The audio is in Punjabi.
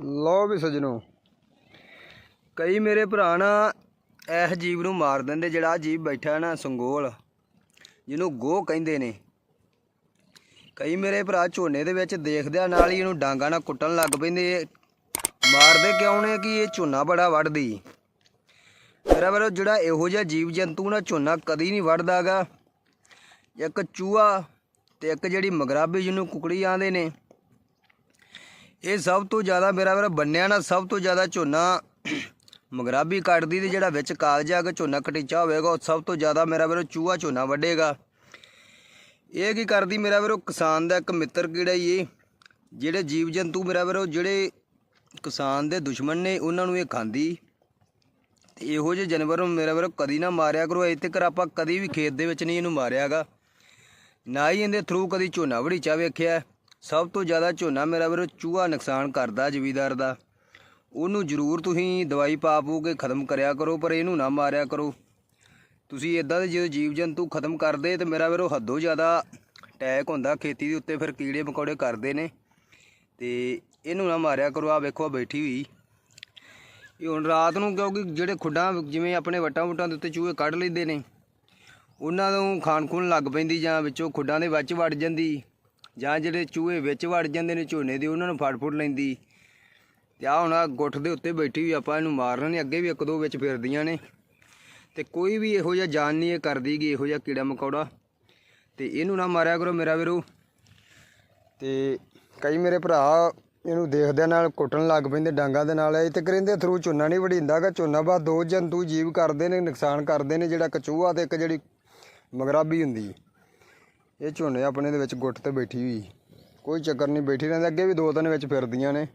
ਲਓ ਵੀ ਸਜਣੋ। ਕਈ ਮੇਰੇ ਭਰਾ ਨਾ ਇਸ ਜੀਵ ਨੂੰ ਮਾਰ ਦਿੰਦੇ, ਜਿਹੜਾ ਆਹ ਜੀਵ ਬੈਠਾ ਨਾ ਸੰਗੋਲ, ਜਿਹਨੂੰ ਗੋ ਕਹਿੰਦੇ ਨੇ। ਕਈ ਮੇਰੇ ਭਰਾ ਝੋਨੇ ਦੇ ਵਿੱਚ ਦੇਖਦਿਆਂ ਨਾਲ ਹੀ ਇਹਨੂੰ ਡਾਂਗਾ ਨਾਲ ਕੁੱਟਣ ਲੱਗ ਪੈਂਦੇ। ਮਾਰਦੇ ਕਿਉਂ ਨੇ ਕਿ ਇਹ ਝੋਨਾ ਬੜਾ ਵੱਢਦੀ? ਮੇਰਾ ਵੀਰੋ, ਜਿਹੜਾ ਇਹੋ ਜਿਹਾ ਜੀਵ ਜੰਤੂ ਨਾ ਝੋਨਾ ਕਦੀ ਨਹੀਂ ਵੱਢਦਾਗਾ। ਇੱਕ ਚੂਹਾ ਤੇ ਇੱਕ ਜਿਹੜੀ ਮਗਰਾਬੀ ਜਿਹਨੂੰ ਕੁਕੜੀ ਆਂਦੇ ਨੇ। ਇਹ ਸਭ ਤੋਂ ਜ਼ਿਆਦਾ ਮੇਰਾ ਵੀਰ ਬੰਨਿਆ ਨਾ, ਸਭ ਤੋਂ ਜ਼ਿਆਦਾ ਝੋਨਾ ਮਗਰਾਬੀ ਕੱਟਦੀ ਤੇ ਜਿਹੜਾ ਵਿੱਚ ਕਾਲਜ ਆ ਕੇ ਝੋਨਾ ਕਟੀਚਾ ਹੋਵੇਗਾ, ਉਹ ਸਭ ਤੋਂ ਜ਼ਿਆਦਾ ਮੇਰਾ ਵੀਰੋ ਚੂਹਾ ਝੋਨਾ ਵੱਢੇਗਾ। ਇਹ ਕੀ ਕਰਦੀ ਮੇਰਾ ਵੀਰੋ? ਕਿਸਾਨ ਦਾ ਇੱਕ ਮਿੱਤਰ ਕੀੜਾ ਹੀ ਇਹ ਜਿਹੜੇ ਜੀਵ ਜੰਤੂ ਮੇਰਾ ਵੀਰੋ ਜਿਹੜੇ ਕਿਸਾਨ ਦੇ ਦੁਸ਼ਮਣ ਨੇ, ਉਹਨਾਂ ਨੂੰ ਇਹ ਖਾਂਦੀ। ਤੇ ਇਹੋ ਜਿਹੇ ਜਾਨਵਰ ਨੂੰ ਮੇਰਾ ਵੀਰੋ ਕਦੀ ਨਾ ਮਾਰਿਆ ਕਰੋ, ਇੱਥੇ ਕਰ ਆਪਾਂ ਕਦੀ ਵੀ ਖੇਤ ਦੇ ਵਿੱਚ ਨਹੀਂ ਇਹਨੂੰ ਮਾਰਿਆਗਾ। ਨਾ ਹੀ ਇਹਦੇ ਥਰੂ ਕਦੀ ਝੋਨਾ ਵੜੀਚਾ ਵੇਖਿਆ। ਸਭ ਤੋਂ ਜ਼ਿਆਦਾ ਝੋਨਾ ਮੇਰਾ ਵੀਰੋ ਚੂਹਾ ਨੁਕਸਾਨ ਕਰਦਾ ਜ਼ਮੀਦਾਰ ਦਾ। ਉਹਨੂੰ ਜ਼ਰੂਰ ਤੁਸੀਂ ਦਵਾਈ ਪਾ ਪੂ ਕੇ ਖਤਮ ਕਰਿਆ ਕਰੋ, ਪਰ ਇਹਨੂੰ ਨਾ ਮਾਰਿਆ ਕਰੋ। ਤੁਸੀਂ ਇਦਾਂ ਦੇ ਜਦੋਂ ਜੀਵ ਜੰਤੂ ਖਤਮ ਕਰਦੇ ਤੇ ਮੇਰਾ ਵੀਰੋ ਹੱਦੋਂ ਜ਼ਿਆਦਾ ਅਟੈਕ ਹੁੰਦਾ, ਖੇਤੀ ਦੇ ਉੱਤੇ ਫਿਰ ਕੀੜੇ ਮਕੌੜੇ ਕਰਦੇ ਨੇ। ਤੇ ਇਹਨੂੰ ਨਾ ਮਾਰਿਆ ਕਰੋ ਆ ਵੇਖੋ ਆ ਬੈਠੀ ਹੋਈ। ਇਹ ਹੁਣ ਰਾਤ ਨੂੰ ਕਿਉਂਕਿ ਜਿਹੜੇ ਖੁੱਡਾਂ ਜਿਵੇਂ ਆਪਣੇ ਵਟਾਂ ਵਟਾਂ ਦੇ ਉੱਤੇ ਚੂਹੇ ਕੱਢ ਲੈਂਦੇ ਨੇ, ਉਹਨਾਂ ਨੂੰ ਖਾਣ ਖੂਨ ਲੱਗ ਪੈਂਦੀ ਜਾਂ ਵਿੱਚੋਂ ਖੁੱਡਾਂ ਦੇ ਵਿੱਚ ਵੜ ਜਾਂਦੀ। ਜਾਂ ਜਿਹੜੇ ਚੂਹੇ ਵਿੱਚ ਵੜ ਜਾਂਦੇ ਨੇ, ਝੋਨੇ ਦੇ, ਉਹਨਾਂ ਨੂੰ ਫੜ ਫੁੜ ਲੈਂਦੀ। ਤੇ ਆ ਹੁਣ ਆਹ ਗੁੱਠ ਦੇ ਉੱਤੇ ਬੈਠੀ ਵੀ ਆਪਾਂ ਇਹਨੂੰ ਮਾਰਨਾ ਨਹੀਂ ਅੱਗੇ ਵੀ ਇੱਕ ਦੋ ਵਿੱਚ ਫਿਰਦੀਆਂ ਨੇ। ਤੇ ਕੋਈ ਵੀ ਇਹੋ ਜਿਹਾ ਜਾਨ ਨਹੀਂ ਇਹ ਕਰਦੀ ਗੀ ਇਹੋ ਜਿਹਾ ਕੀੜਾ ਮਕੌੜਾ। ਤੇ ਇਹਨੂੰ ਨਾ ਮਾਰਿਆ ਕਰੋ ਮੇਰਾ ਵੀਰੋ। ਤੇ ਕਈ ਮੇਰੇ ਭਰਾ ਇਹਨੂੰ ਦੇਖਦਿਆਂ ਨਾਲ ਕੁੱਟਣ ਲੱਗ ਪੈਂਦੇ ਡਾਂਗਾ ਦੇ ਨਾਲ। ਇਹ ਤੇ ਕਰਿੰਦੇ ਥਰੂ ਝੋਨਾ ਨਹੀਂ ਵੜੀਂਦਾਗਾ ਝੋਨਾ ਬਾਅਦ ਦੋ ਜੰਤੂ ਜੀਵ ਕਰਦੇ ਨੇ, ਨੁਕਸਾਨ ਕਰਦੇ ਨੇ, ਜਿਹੜਾ ਕਚੂਆ ਤੇ ਇੱਕ ਜਿਹੜੀ ਮਗਰਾਬੀ ਹੁੰਦੀ। ਇਹ ਝੋਨੇ ਆਪਣੇ ਦੇ ਵਿੱਚ ਗੁੱਟ ਤੇ ਬੈਠੀ ਹੋਈ। ਕੋਈ ਚੱਕਰ ਨਹੀਂ, ਬੈਠੀ ਰਹਿੰਦੇ, ਅੱਗੇ ਵੀ ਦੋ ਤਿੰਨ ਵਿੱਚ ਫਿਰਦੀਆਂ ਨੇ।